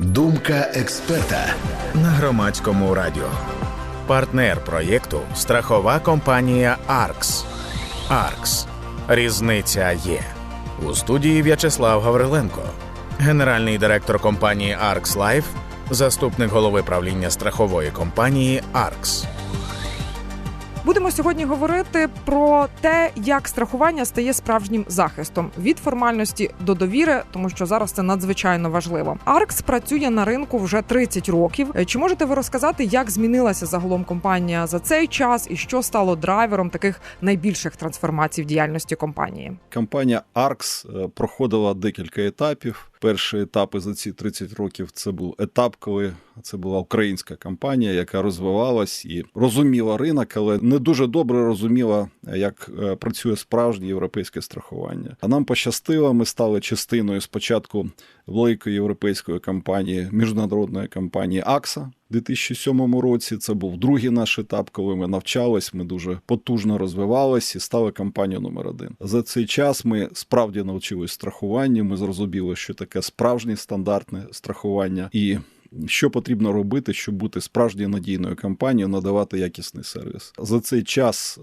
Думка експерта на громадському радіо. Партнер проєкту страхова компанія Аркс. Аркс. Різниця є у студії В'ячеслав Гавриленко, генеральний директор компанії Аркс Лайф, заступник голови правління страхової компанії Аркс. Будемо сьогодні говорити про те, як страхування стає справжнім захистом від формальності до довіри, тому що зараз це надзвичайно важливо. Аркс працює на ринку вже 30 років. Чи можете ви розказати, як змінилася загалом компанія за цей час і що стало драйвером таких найбільших трансформацій в діяльності компанії? Компанія Аркс проходила декілька етапів. Перші етапи за ці 30 років це був етап, коли це була українська компанія, яка розвивалась і розуміла ринок, але не дуже добре розуміла, як працює справжнє європейське страхування. А нам пощастило, ми стали частиною спочатку великої європейської компанії, міжнародної компанії АКСА. У 2007 році це був другий наш етап, коли ми навчались. Ми дуже потужно розвивалися і стали компанією номер один. За цей час ми справді навчились страхуванню. Ми зрозуміли, що таке справжнє стандартне страхування і. Що потрібно робити, щоб бути справжньою надійною компанією, надавати якісний сервіс за цей час.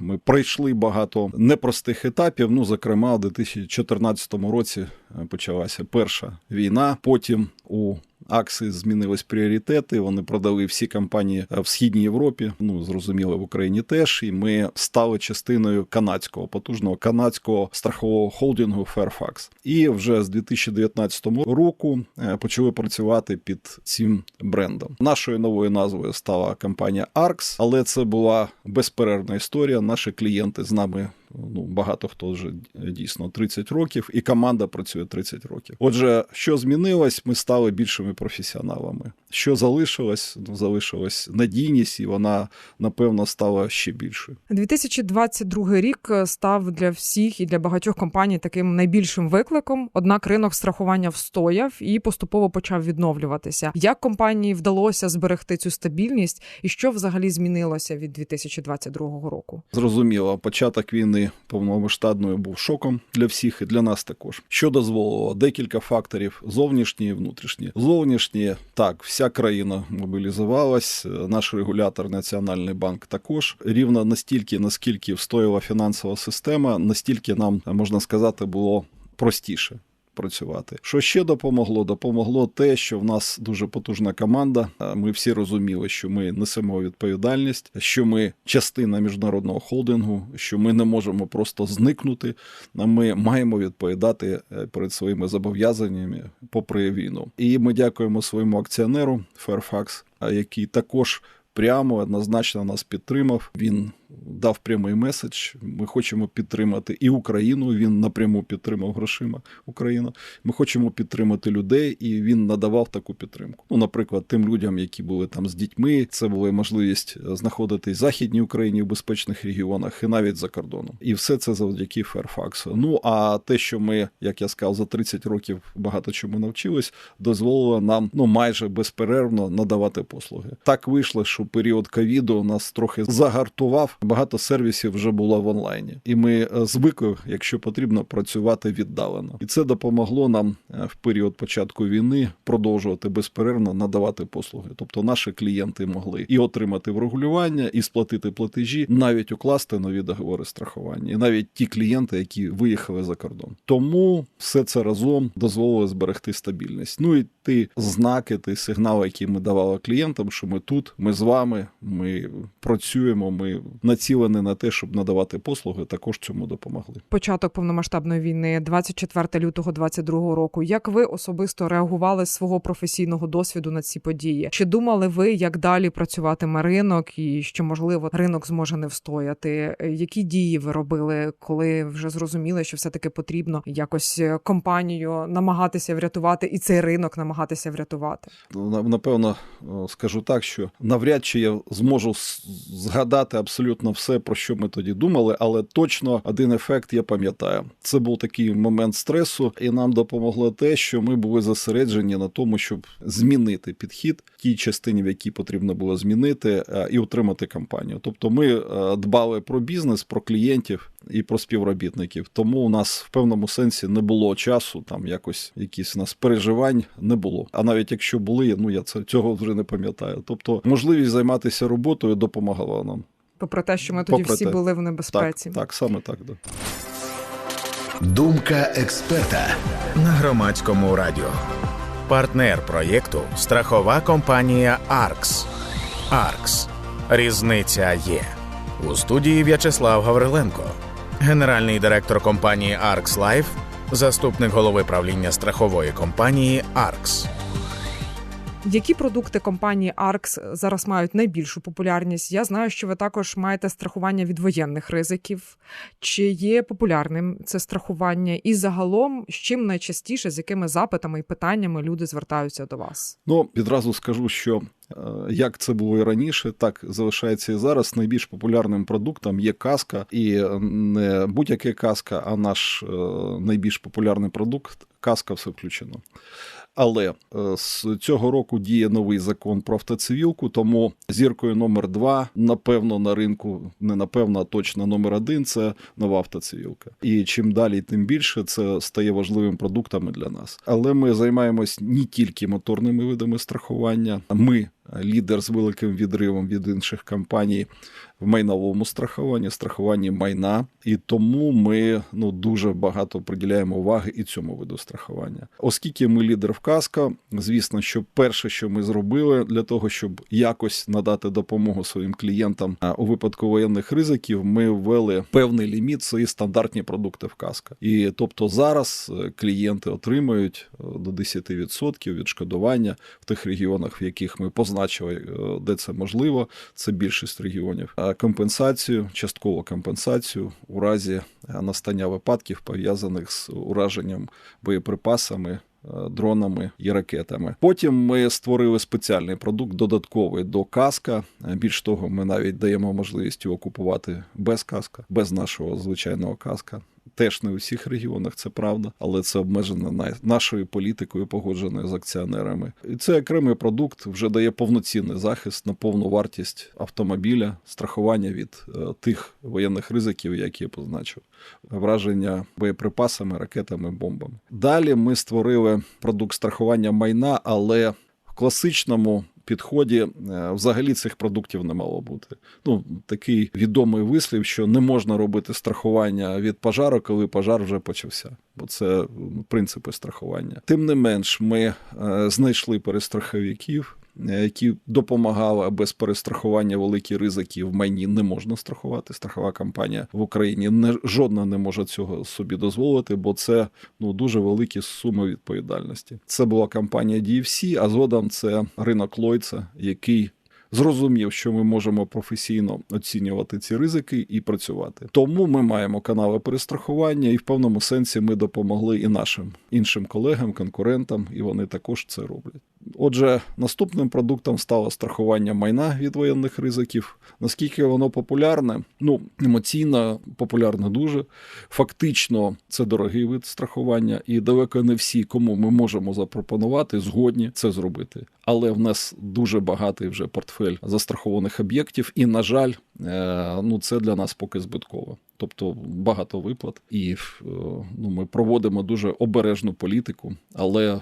Ми пройшли багато непростих етапів. Ну, зокрема, у 2014 році почалася перша війна. Потім у Акси змінились пріоритети. Вони продали всі компанії в східній Європі. Ну зрозуміло, в Україні теж. І ми стали частиною канадського потужного канадського страхового холдингу Fairfax. І вже з 2019 року почали працювати під цим брендом. Нашою новою назвою стала компанія Arx, але це була безперервна історія. Наші клієнти з нами. Ну, багато хто вже дійсно 30 років, і команда працює 30 років. Отже, що змінилось, ми стали більшими професіоналами. Що залишилось? Ну, залишилась надійність, і вона напевно стала ще більшою. 2022 рік став для всіх і для багатьох компаній таким найбільшим викликом. Однак ринок страхування встояв і поступово почав відновлюватися. Як компанії вдалося зберегти цю стабільність, і що взагалі змінилося від 2022 року? Зрозуміло, початок війни повномасштабною був шоком для всіх і для нас також. Що дозволило декілька факторів: зовнішні і внутрішні. Зовнішні так, вся країна мобілізувалась. Наш регулятор Національний банк також рівно настільки, наскільки встояла фінансова система, настільки нам можна сказати було простіше. Працювати, що ще допомогло? Допомогло те, що в нас дуже потужна команда. Ми всі розуміли, що ми несемо відповідальність, що ми частина міжнародного холдингу, що ми не можемо просто зникнути. Ми маємо відповідати перед своїми зобов'язаннями попри війну. І ми дякуємо своєму акціонеру Fairfax, який також прямо однозначно нас підтримав. Він дав прямий меседж. Ми хочемо підтримати і Україну. Він напряму підтримав грошима Україну. Ми хочемо підтримати людей, і він надавав таку підтримку. Ну, наприклад, тим людям, які були там з дітьми, це була можливість знаходитись в західній Україні в безпечних регіонах і навіть за кордоном. І все це завдяки Ферфаксу. Ну а те, що ми, як я сказав, за 30 років багато чому навчились, дозволило нам ну майже безперервно надавати послуги. Так вийшло, що період ковіду нас трохи загартував. Багато сервісів вже було в онлайні, і ми звикли, якщо потрібно, працювати віддалено. І це допомогло нам в період початку війни продовжувати безперервно надавати послуги. Тобто наші клієнти могли і отримати врегулювання, і сплатити платежі, навіть укласти нові договори страхування, і навіть ті клієнти, які виїхали за кордон. Тому все це разом дозволило зберегти стабільність. Ну і ті знаки, ті сигнали, які ми давали клієнтам, що ми тут, ми з вами, ми працюємо, ми націлені на те, щоб надавати послуги, також цьому допомогли. Початок повномасштабної війни, 24 лютого 22 року. Як ви особисто реагували з свого професійного досвіду на ці події? Чи думали ви, як далі працюватиме ринок, і що можливо ринок зможе не встояти? Які дії ви робили, коли вже зрозуміли, що все таки потрібно якось компанію намагатися врятувати, і цей ринок намагатися врятувати? Напевно, скажу так, що навряд чи я зможу згадати абсолютно абсолютно все, про що ми тоді думали, але точно один ефект я пам'ятаю. Це був такий момент стресу, і нам допомогло те, що ми були зосереджені на тому, щоб змінити підхід тій частині, в якій потрібно було змінити, е, і утримати компанію. Тобто, ми е, дбали про бізнес, про клієнтів і про співробітників. Тому у нас в певному сенсі не було часу, там якось якісь у нас переживань не було. А навіть якщо були, ну я це цього вже не пам'ятаю. Тобто, можливість займатися роботою допомагала нам. Попри те, що ми тоді Попри всі те. були в Так, небезпеці. так, саме так. Да. Думка експерта на громадському радіо. Партнер проєкту страхова компанія Аркс. Аркс. Різниця є. У студії В'ячеслав Гавриленко, генеральний директор компанії Аркс Лайф, заступник голови правління страхової компанії Аркс. Які продукти компанії ARX зараз мають найбільшу популярність? Я знаю, що ви також маєте страхування від воєнних ризиків. Чи є популярним це страхування? І загалом, з чим найчастіше, з якими запитами і питаннями люди звертаються до вас? Ну, відразу скажу, що е, як це було і раніше, так залишається і зараз. Найбільш популярним продуктом є каска, і не будь-яка каска, а наш е, найбільш популярний продукт каска все включено. Але е, з цього року діє новий закон про автоцивілку, тому зіркою номер два, напевно, на ринку, не напевно, а точно номер один це нова автоцивілка. І чим далі, тим більше це стає важливим продуктом для нас. Але ми займаємось не тільки моторними видами страхування. Ми лідер з великим відривом від інших компаній в майновому страхуванні, страхуванні майна, і тому ми ну дуже багато приділяємо уваги і цьому виду страхування. Оскільки ми лідер в каско, звісно, що перше, що ми зробили для того, щоб якось надати допомогу своїм клієнтам у випадку воєнних ризиків, ми ввели певний ліміт свої стандартні продукти в каско. І тобто зараз е, клієнти отримують е, до 10% відшкодування в тих регіонах, в яких ми позначили, е, де це можливо. Це більшість регіонів. Компенсацію, часткову компенсацію у разі е, настання випадків пов'язаних з ураженням боєприпасами. е, Дронами і ракетами. Потім ми створили спеціальний продукт, додатковий до каска. Більш того, ми навіть даємо можливість його купувати без каска, без нашого звичайного каска. Теж не у всіх регіонах, це правда, але це обмежено нашою політикою, погодженою з акціонерами. І цей окремий продукт вже дає повноцінний захист на повну вартість автомобіля, страхування від е, тих воєнних ризиків, які я позначив, враження боєприпасами, ракетами, бомбами. Далі ми створили продукт страхування майна, але в класичному. Підході е, взагалі цих продуктів не мало бути. Ну такий відомий вислів, що не можна робити страхування від пожару, коли пожар вже почався, бо це принципи страхування. Тим не менш, ми е, знайшли перестраховиків. Е, Які допомагали без перестрахування великі ризики в майні не можна страхувати. Страхова компанія в Україні не жодна не може цього собі дозволити, бо це ну дуже великі суми відповідальності. Це була компанія DFC, а згодом це ринок Лойца, який зрозумів, що ми можемо професійно оцінювати ці ризики і працювати. Тому ми маємо канали перестрахування, і в певному сенсі ми допомогли і нашим іншим колегам, конкурентам, і вони також це роблять. Отже, наступним продуктом стало страхування майна від воєнних ризиків. Наскільки воно популярне? Ну, емоційно популярне дуже. Фактично, це дорогий вид страхування, і далеко не всі, кому ми можемо запропонувати, згодні це зробити. Але в нас дуже багатий вже портфель застрахованих об'єктів, і, на жаль, е, ну це для нас поки збитково. Тобто багато виплат, і е, ну, ми проводимо дуже обережну політику, але е,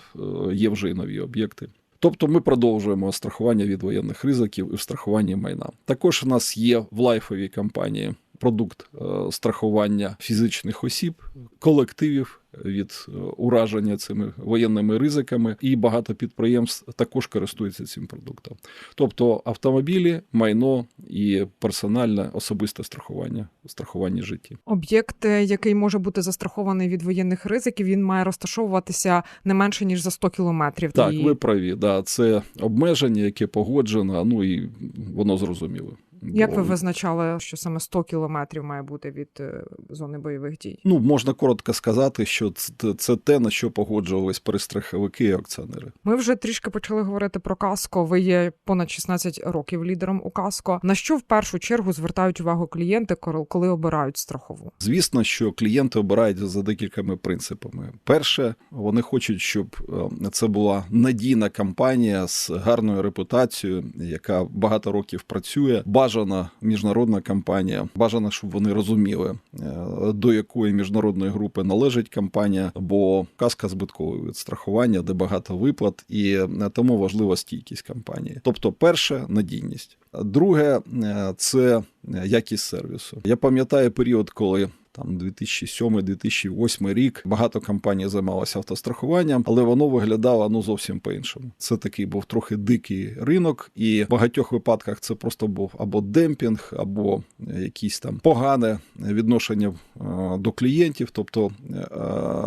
є вже і нові об'єкти. Тобто ми продовжуємо страхування від воєнних ризиків і в страхуванні майна. Також у нас є в лайфовій компанії продукт е, страхування фізичних осіб, колективів від е, ураження цими воєнними ризиками, і багато підприємств також користуються цим продуктом. Тобто автомобілі, майно і персональне особисте страхування, страхування житті. Об'єкт, е, який може бути застрахований від воєнних ризиків, він має розташовуватися не менше ніж за 100 кілометрів. Так, І ви праві. Да, це обмеження, яке погоджено, ну і воно зрозуміло. Як ви визначали, що саме 100 кілометрів має бути від е, зони бойових дій? Ну, можна коротко сказати, що це, це те, на що погоджувались перестраховики і акціонери. Ми вже трішки почали говорити про каско. Ви є понад 16 років лідером у каско. На що в першу чергу звертають увагу клієнти, коли- обирають страхову? Звісно, що клієнти обирають за декількома принципами. Перше, вони хочуть, щоб е, це була надійна компанія з гарною репутацією, яка багато років працює. Бажана міжнародна компанія. Бажано, щоб вони розуміли, е, до якої міжнародної групи належить компанія, бо казка збиткової від страхування, де багато виплат, і е, тому важлива стійкість компанії. Тобто, перше надійність. Друге, е, це якість сервісу. Я пам'ятаю період, коли. Там 2007-2008 рік багато компаній займалося автострахуванням, але воно виглядало ну зовсім по-іншому. Це такий був трохи дикий ринок, і в багатьох випадках це просто був або демпінг, або якісь там погане відношення е, до клієнтів, тобто е,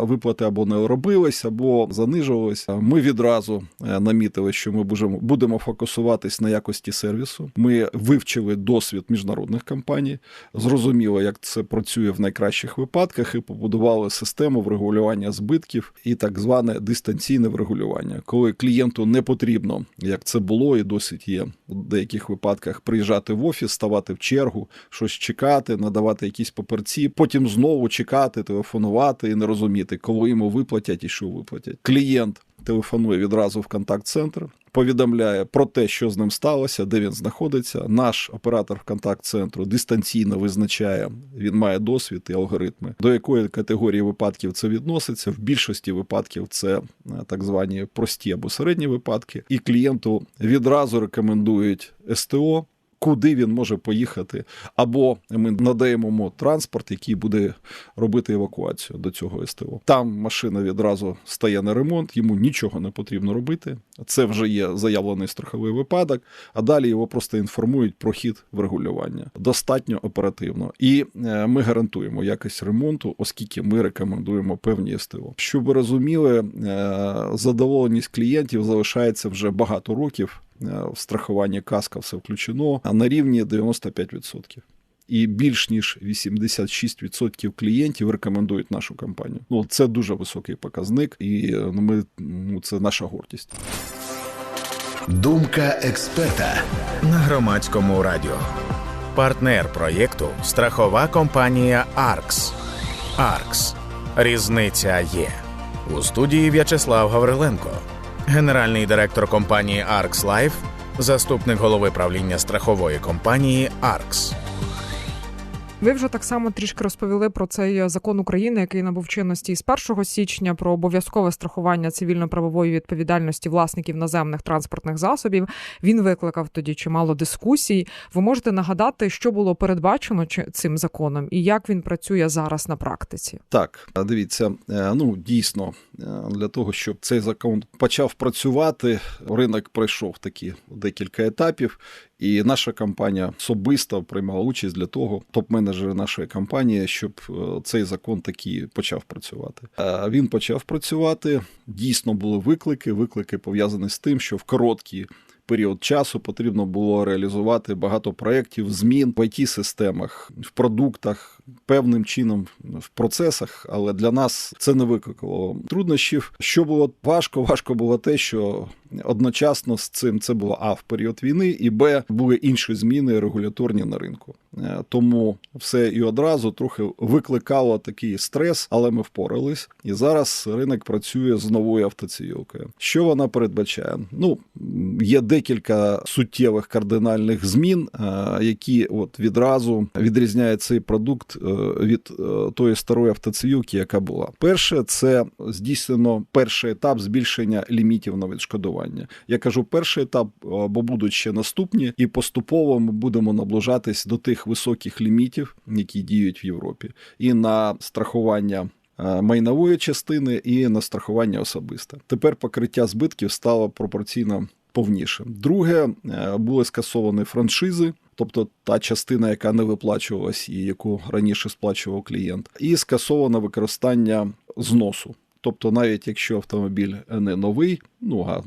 виплати або не робились, або занижувались. Ми відразу е, намітили, що ми будемо фокусуватись на якості сервісу. Ми вивчили досвід міжнародних компаній, зрозуміло, як це працює в найкращих випадках, і побудували систему врегулювання збитків і так зване дистанційне врегулювання, коли клієнту не потрібно, як це було, і досить є в деяких випадках приїжджати в офіс, ставати в чергу, щось чекати, надавати якісь паперці, потім знову чекати, телефонувати і не розуміти, коли йому виплатять і що виплатять. Клієнт телефонує відразу в контакт-центр, повідомляє про те, що з ним сталося, де він знаходиться. Наш оператор контакт-центру дистанційно визначає, він має досвід і алгоритми, до якої категорії випадків це відноситься. В більшості випадків це е, так звані прості або середні випадки, і клієнту відразу рекомендують СТО. Куди він може поїхати, або ми надаємо транспорт, який буде робити евакуацію до цього СТО. Там машина відразу стає на ремонт, йому нічого не потрібно робити. Це вже є заявлений страховий випадок, а далі його просто інформують про хід врегулювання достатньо оперативно. І е, ми гарантуємо якість ремонту, оскільки ми рекомендуємо певні СТО. Щоб ви розуміли, е, задоволеність клієнтів залишається вже багато років. Е, В страхуванні каска все включено а на рівні 95%. І більш ніж 86% клієнтів рекомендують нашу компанію. Ну це дуже високий показник, і е, ну, ми ну це наша гордість. Думка експерта на громадському радіо. Партнер проєкту страхова компанія Аркс. Аркс. Різниця є. У студії В'ячеслав Гавриленко, генеральний директор компанії Arx Life, заступник голови правління страхової компанії Аркс. Ви вже так само трішки розповіли про цей закон України, який набув чинності з 1 січня про обов'язкове страхування цивільно-правової відповідальності власників наземних транспортних засобів. Він викликав тоді чимало дискусій. Ви можете нагадати, що було передбачено цим законом і як він працює зараз на практиці? Так, дивіться, е, ну дійсно, е, для того, щоб цей закон почав працювати, ринок пройшов такі декілька етапів. І наша компанія особисто приймала участь для того, топ-менеджери нашої компанії, щоб е, цей закон таки почав працювати. Він почав працювати. Дійсно були виклики. Виклики пов'язані з тим, що в короткий період часу потрібно було реалізувати багато проєктів, змін в it системах в продуктах, певним чином в процесах. Але для нас це не викликало труднощів. Що було важко, важко було те, що одночасно з цим це було а в період війни, і б були інші зміни регуляторні на ринку. Е, Тому все і одразу трохи викликало такий стрес, але ми впорались. І зараз ринок працює з новою автоцивілкою. Що вона передбачає? Ну є декілька суттєвих кардинальних змін, е, які от відразу відрізняють цей продукт від е, тої старої автоцивілки, яка була. Перше, це здійснено перший етап збільшення лімітів на відшкодування. Я кажу, перший етап, е, бо будуть ще наступні, і поступово ми будемо наближатись до тих високих лімітів, які діють в Європі, і на страхування. е, Майнової частини і на страхування особисте. Тепер покриття збитків стало пропорційно повнішим. Друге, е, були скасовані франшизи, тобто та частина, яка не виплачувалась і яку раніше сплачував клієнт, і скасовано використання зносу. Тобто, навіть якщо автомобіль не новий, ну а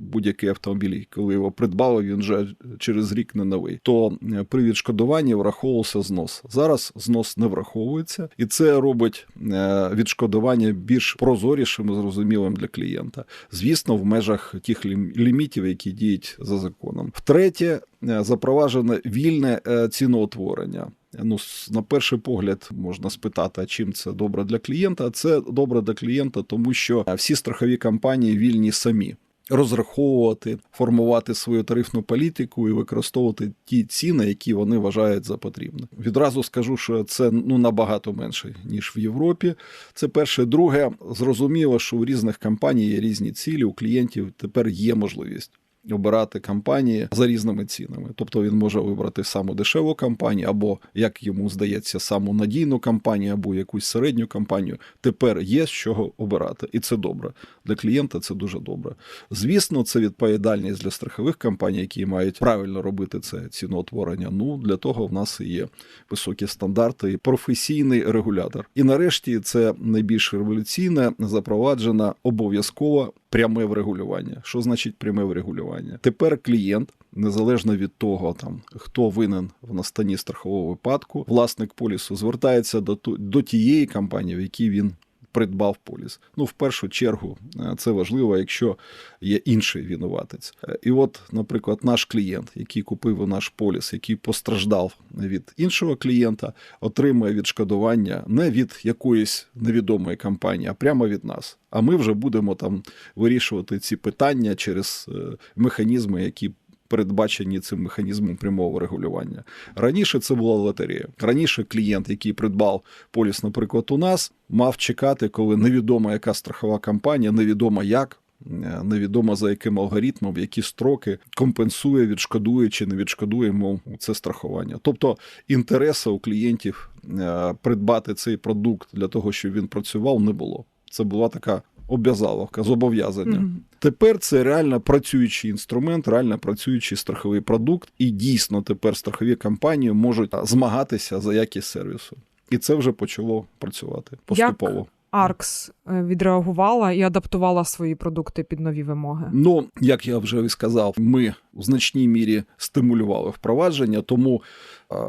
будь-який автомобіль, коли його придбали, він вже через рік не новий. То е, при відшкодуванні враховувався знос. Зараз знос не враховується, і це робить е, відшкодування більш прозорішим і зрозумілим для клієнта. Звісно, в межах тих лім- лімітів, які діють за законом. Втретє, е, запроваджене вільне е, ціноутворення. Ну, на перший погляд можна спитати, чим це добре для клієнта. Це добре для клієнта, тому що е, всі страхові компанії вільні самі. Розраховувати, формувати свою тарифну політику і використовувати ті ціни, які вони вважають за потрібне. Відразу скажу, що це ну набагато менше ніж в Європі. Це перше. Друге, зрозуміло, що у різних компаній є різні цілі. У клієнтів тепер є можливість обирати компанії за різними цінами. Тобто він може вибрати саму дешеву компанію, або, як йому здається, саму надійну компанію, або якусь середню компанію. Тепер є з чого обирати, і це добре. Для клієнта це дуже добре. Звісно, це відповідальність для страхових компаній, які мають правильно робити це ціноутворення. Ну для того в нас і є високі стандарти і професійний регулятор. І нарешті це найбільш революційне запроваджено обов'язково пряме врегулювання. Що значить пряме врегулювання? Тепер клієнт, незалежно від того, там хто винен в настані страхового випадку, власник полісу звертається до до тієї компанії, в якій він. Придбав поліс. Ну, в першу чергу, е, це важливо, якщо є інший винуватець. Е, І от, наприклад, наш клієнт, який купив наш поліс, який постраждав від іншого клієнта, отримує відшкодування не від якоїсь невідомої компанії, а прямо від нас. А ми вже будемо там вирішувати ці питання через е, механізми, які передбачені цим механізмом прямого регулювання. Раніше це була лотерея. Раніше клієнт, який придбав поліс, наприклад, у нас, мав чекати, коли невідома яка страхова компанія, невідомо як. е, Невідомо за яким алгоритмом, в які строки компенсує, відшкодує чи не відшкодує мов це страхування. Тобто інтересу у клієнтів е, придбати цей продукт для того, щоб він працював, не було. Це була така обязаловка, зобов'язання. Мгм. Тепер це реально працюючий інструмент, реально працюючий страховий продукт, і дійсно тепер страхові компанії можуть змагатися за якість сервісу. І це вже почало працювати поступово. Аркс е, відреагувала і адаптувала свої продукти під нові вимоги. Ну, як я вже і сказав, ми в значній мірі стимулювали впровадження, тому,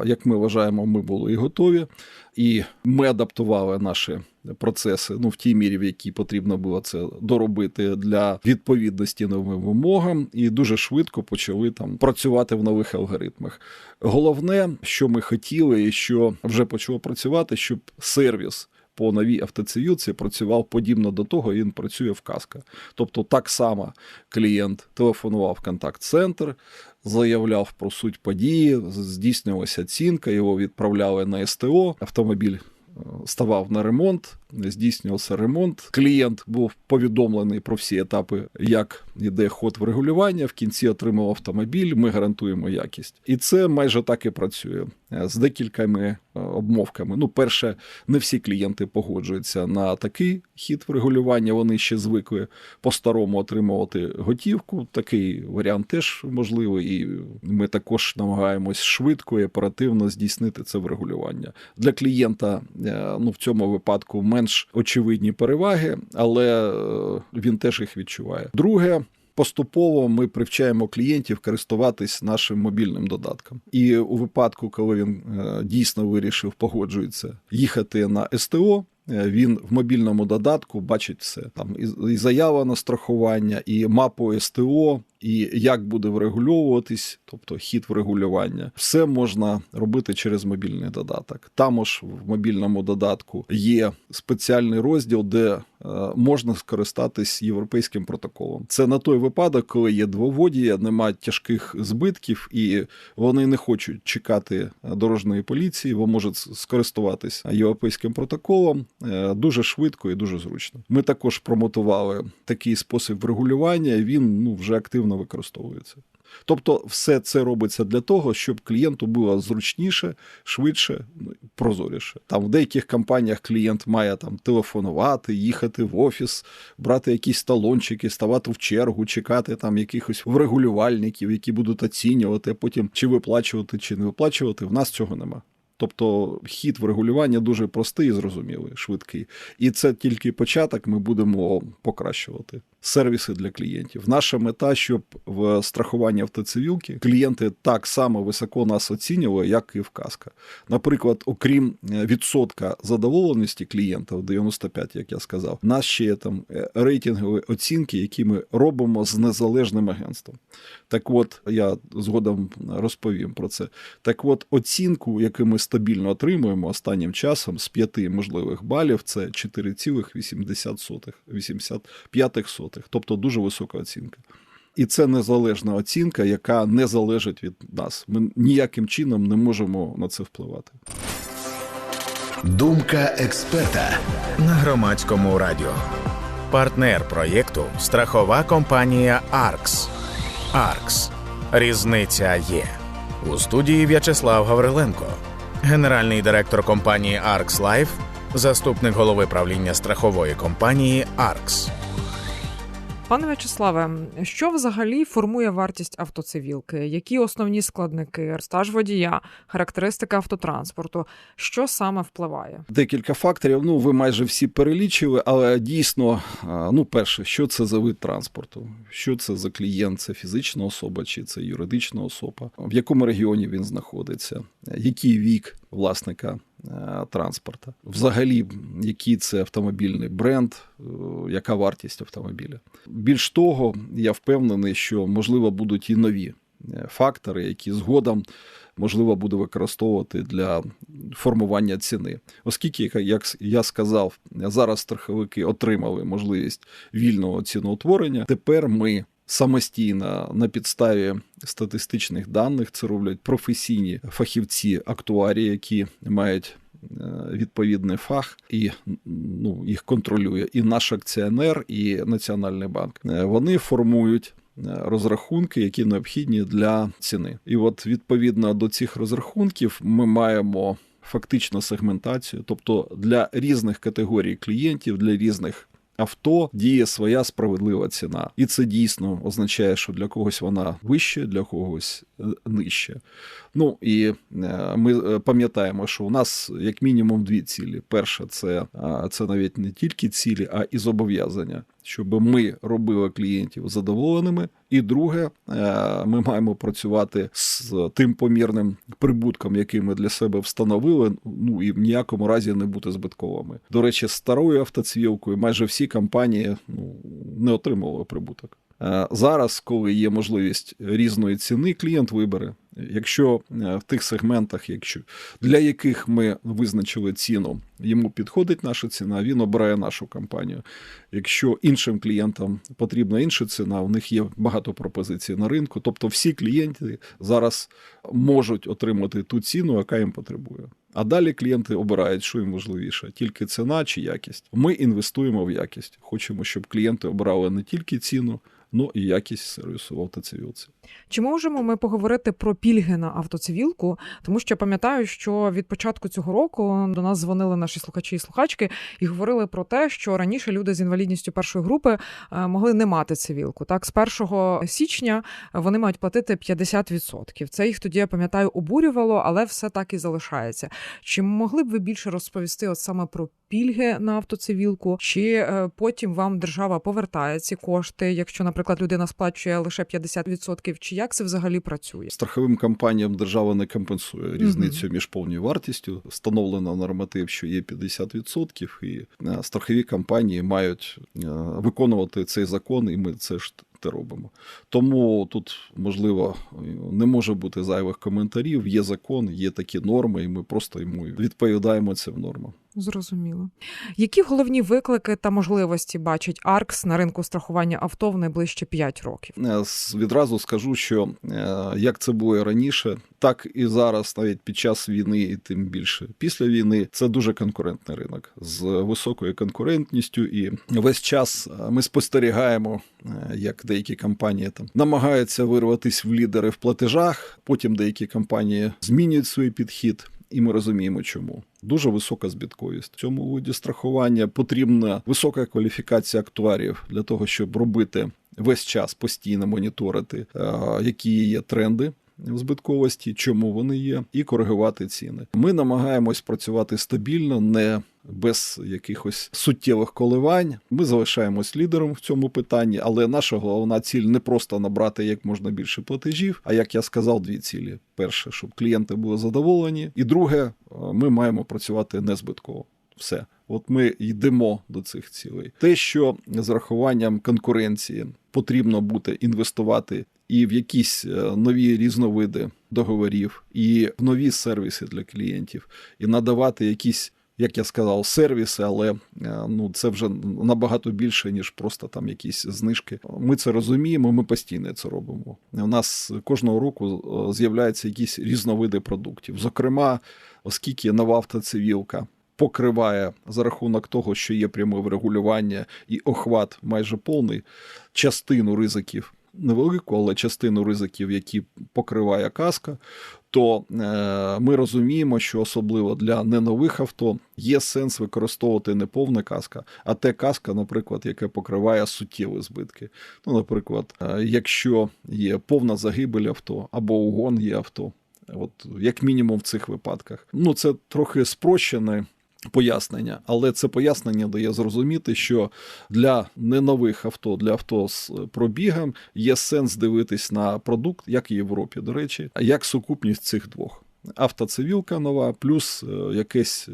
як ми вважаємо, ми були і готові, і ми адаптували наші процеси ну, в тій мірі, в якій потрібно було це доробити для відповідності новим вимогам, і дуже швидко почали там працювати в нових алгоритмах. Головне, що ми хотіли, і що вже почало працювати, щоб сервіс. По новій автоцивілці працював подібно до того, він працює в каска. Тобто, так само клієнт телефонував в контакт-центр, заявляв про суть події, здійснювалася оцінка, його відправляли на СТО. Автомобіль е, ставав на ремонт, здійснювався ремонт. Клієнт був повідомлений про всі етапи, як йде ход врегулювання. В кінці отримав автомобіль. Ми гарантуємо якість, і це майже так і працює з декількома е, обмовками. Ну, перше, не всі клієнти погоджуються на такий хід врегулювання. Вони ще звикли по-старому отримувати готівку. Такий варіант теж можливий, і ми також намагаємось швидко і оперативно здійснити це врегулювання. Для клієнта е, ну, в цьому випадку менш очевидні переваги, але е, він теж їх відчуває. Друге. Поступово ми привчаємо клієнтів користуватись нашим мобільним додатком. І у випадку, коли він е, дійсно вирішив, погоджується їхати на СТО, е, він в мобільному додатку бачить все. Там і, і заява на страхування, і мапу СТО, і як буде врегульовуватись, тобто хід врегулювання. Все можна робити через мобільний додаток. Там ж в мобільному додатку є спеціальний розділ, де е, можна скористатись європейським протоколом. Це на той випадок, коли є двоводія, немає тяжких збитків, і вони не хочуть чекати дорожньої поліції, бо можуть скористуватись європейським протоколом е, дуже швидко і дуже зручно. Ми також промотували такий спосіб врегулювання. Він ну вже активно використовується. Тобто, все це робиться для того, щоб клієнту було зручніше, швидше, ну, прозоріше. Там в деяких компаніях клієнт має там телефонувати, їхати в офіс, брати якісь талончики, ставати в чергу, чекати там якихось врегулювальників, які будуть оцінювати, а потім чи виплачувати, чи не виплачувати. В нас цього нема. Тобто хід врегулювання дуже простий зрозумілий, швидкий. І це тільки початок, ми будемо покращувати. Сервіси для клієнтів. Наша мета, щоб в страхуванні автоцивілки клієнти так само високо нас оцінювали, як і в каска. Наприклад, окрім е, відсотка задоволеності клієнтів, 95, як я сказав, нас ще є там е, рейтингові оцінки, які ми робимо з незалежним агентством. Так от, я згодом розповім про це. Так от, оцінку, яку ми стабільно отримуємо останнім часом з 5 можливих балів, це 4,80, 85 сотих, тобто дуже висока оцінка. І це незалежна оцінка, яка не залежить від нас. Ми ніяким чином не можемо на це впливати. Думка експерта на громадському радіо. Партнер проєкту страхова компанія Аркс. Аркс. Різниця є. У студії В'ячеслав Гавриленко, генеральний директор компанії Аркс Лайф, заступник голови правління страхової компанії Аркс. Пане В'ячеславе, що взагалі формує вартість автоцивілки? Які основні складники, стаж водія, характеристика автотранспорту? Що саме впливає? Декілька факторів. Ну, ви майже всі перелічили, але дійсно, ну, перше, що це за вид транспорту? Що це за клієнт? Це фізична особа чи це юридична особа? В якому регіоні він знаходиться? Який вік власника транспорта? Взагалі, який це автомобільний бренд, яка вартість автомобіля? Більш того, я впевнений, що можливо будуть і нові фактори, які згодом можливо буде використовувати для формування ціни, оскільки, як я сказав, зараз страховики отримали можливість вільного ціноутворення. Тепер ми. Самостійно на підставі статистичних даних це роблять професійні фахівці актуарії, які мають відповідний фах і ну, їх контролює і наш акціонер, і Національний банк. Вони формують. Розрахунки, які необхідні для ціни, і от відповідно до цих розрахунків ми маємо фактично сегментацію, тобто для різних категорій клієнтів, для різних авто діє своя справедлива ціна, і це дійсно означає, що для когось вона вища, для когось нижче. Ну і ми пам'ятаємо, що у нас як мінімум дві цілі: перше, це, це навіть не тільки цілі, а і зобов'язання. Щоб ми робили клієнтів задоволеними, і друге, ми маємо працювати з тим помірним прибутком, який ми для себе встановили. Ну і в ніякому разі не бути збитковими. До речі, старою автоцвілкою майже всі компанії ну, не отримували прибуток. Зараз, коли є можливість різної ціни, клієнт вибере. Якщо в тих сегментах, якщо для яких ми визначили ціну, йому підходить наша ціна, він обирає нашу компанію. Якщо іншим клієнтам потрібна інша ціна, у них є багато пропозицій на ринку. Тобто всі клієнти зараз можуть отримати ту ціну, яка їм потребує. А далі клієнти обирають, що їм важливіше, тільки ціна чи якість. Ми інвестуємо в якість. Хочемо, щоб клієнти обирали не тільки ціну ну і якість сервісу в автоцивілці. Чи можемо ми поговорити про пільги на автоцивілку? Тому що пам'ятаю, що від початку цього року до нас дзвонили наші слухачі і слухачки і говорили про те, що раніше люди з інвалідністю першої групи е, могли не мати цивілку. Так, з 1 січня вони мають платити 50%. Це їх тоді я пам'ятаю обурювало, але все так і залишається. Чи могли б ви більше розповісти от саме про пільги на автоцивілку? Чи е, потім вам держава повертає ці кошти, якщо, наприклад, людина сплачує лише 50%? Чи як це взагалі працює? Страховим компаніям держава не компенсує різницю mm-hmm. між повною вартістю. Встановлено норматив, що є 50%, і е, страхові компанії мають е, виконувати цей закон, і ми це ж. Те робимо. Тому тут, можливо, не може бути зайвих коментарів. Є закон, є такі норми, і ми просто йому відповідаємо це в нормах. Зрозуміло. Які головні виклики та можливості бачить АРКС на ринку страхування авто в найближчі 5 років? Відразу скажу, що як це було раніше, так і зараз, навіть під час війни, і тим більше після війни, це дуже конкурентний ринок з високою конкурентністю. І весь час ми спостерігаємо, як деякі компанії там намагаються вирватися в лідери в платежах. Потім деякі компанії змінюють свій підхід і ми розуміємо, чому дуже висока збитковість. В цьому виді страхування потрібна висока кваліфікація актуарів для того, щоб робити весь час постійно моніторити, які є тренди. Збитковості, чому вони є, і коригувати ціни. Ми намагаємось працювати стабільно, не без якихось суттєвих коливань. Ми залишаємось лідером в цьому питанні, але наша головна ціль не просто набрати як можна більше платежів, а як я сказав, дві цілі: перше, щоб клієнти були задоволені, і друге, ми маємо працювати незбитково. Все. От ми йдемо до цих цілей. Те, що з рахуванням конкуренції потрібно буде інвестувати і в якісь е, нові різновиди договорів, і в нові сервіси для клієнтів, і надавати якісь. Як я сказав, сервіси, але е, ну це вже набагато більше, ніж просто там якісь знижки. Ми це розуміємо, ми постійно це робимо. У нас кожного року е, з'являються якісь різновиди продуктів. Зокрема, оскільки нова автоцивілка покриває за рахунок того, що є пряме врегулювання і охват майже повний частину ризиків. Невелику, але частину ризиків, які покриває каска, то е, ми розуміємо, що особливо для ненових авто є сенс використовувати не повна каска, а те каска, наприклад, яке покриває суттєві збитки. Ну, наприклад, е, якщо є повна загибель авто або угон є авто, от як мінімум в цих випадках. Ну це трохи спрощене пояснення, але це пояснення дає зрозуміти, що для ненових авто, для авто з пробігом є сенс дивитись на продукт, як в Європі, до речі, як сукупність цих двох. Автоцивілка нова, плюс е, якесь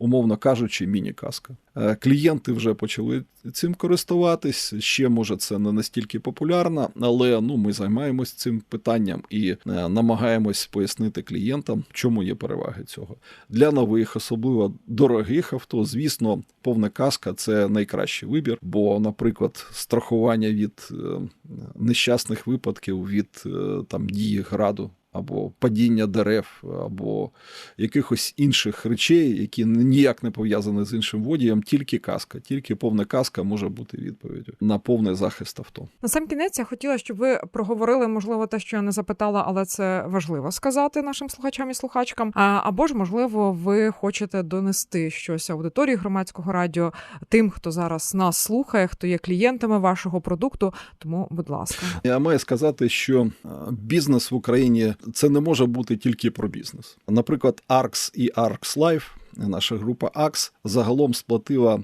умовно кажучи, міні-каска. Е, клієнти вже почали цим користуватись. Ще може це не настільки популярно, але ну ми займаємось цим питанням і е, намагаємось пояснити клієнтам, чому є переваги цього для нових, особливо дорогих авто. Звісно, повна каска це найкращий вибір, бо, наприклад, страхування від е, нещасних випадків від там дії граду або падіння дерев, або якихось інших речей, які ніяк не пов'язані з іншим водієм, тільки каска, тільки повна каска може бути відповіддю на повний захист авто. На сам кінець я хотіла, щоб ви проговорили, можливо, те, що я не запитала, але це важливо сказати нашим слухачам і слухачкам. А, або ж, можливо, ви хочете донести щось аудиторії громадського радіо тим, хто зараз нас слухає, хто є клієнтами вашого продукту. Тому, будь ласка, я маю сказати, що бізнес в Україні це не може бути тільки про бізнес. Наприклад, ARX і ARX Life, наша група AX, загалом сплатила е,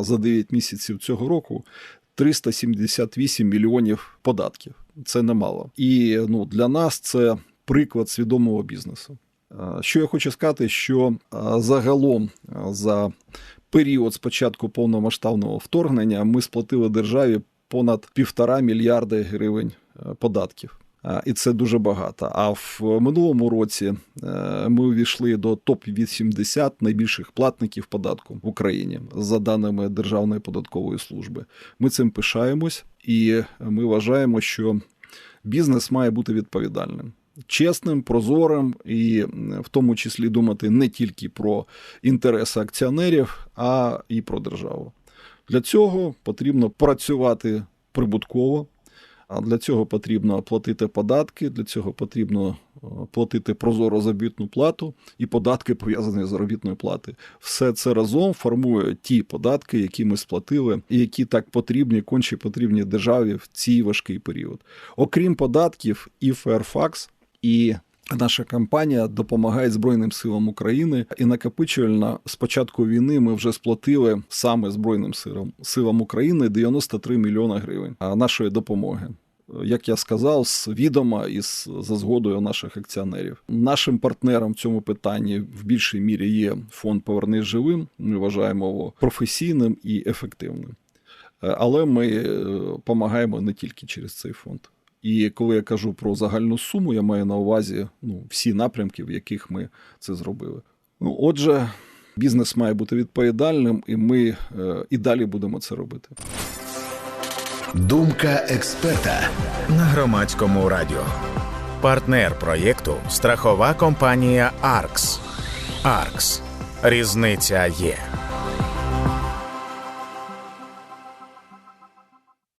за 9 місяців цього року 378 мільйонів податків. Це немало. І ну, для нас це приклад свідомого бізнесу. Е, що я хочу сказати, що е, загалом за період спочатку повномасштабного вторгнення ми сплатили державі понад півтора мільярди гривень податків. І це дуже багато. А в минулому році е, ми увійшли до топ 80 найбільших платників податку в Україні за даними Державної податкової служби. Ми цим пишаємось, і ми вважаємо, що бізнес має бути відповідальним. Чесним, прозорим і в тому числі думати не тільки про інтереси акціонерів, а і про державу. Для цього потрібно працювати прибутково, а для цього потрібно платити податки, для цього потрібно е, платити прозоро заробітну плату і податки пов'язані з заробітною плати. Все це разом формує ті податки, які ми сплатили, і які так потрібні, конче потрібні державі в цій важкий період. Окрім податків, і Fairfax, і Наша кампанія допомагає Збройним силам України і накопичувально з початку війни ми вже сплатили саме Збройним силам силам України 93 мільйони гривень нашої допомоги. Як я сказав, з відома і за згодою наших акціонерів. Нашим партнером в цьому питанні в більшій мірі є фонд Повернись живим. Ми вважаємо його професійним і ефективним. Але ми допомагаємо е, не тільки через цей фонд. І коли я кажу про загальну суму, я маю на увазі ну, всі напрямки, в яких ми це зробили. Ну, Отже, бізнес має бути відповідальним, і ми е, і далі будемо це робити. Думка експерта на громадському радіо. Партнер проєкту страхова компанія Аркс. Аркс. Різниця є.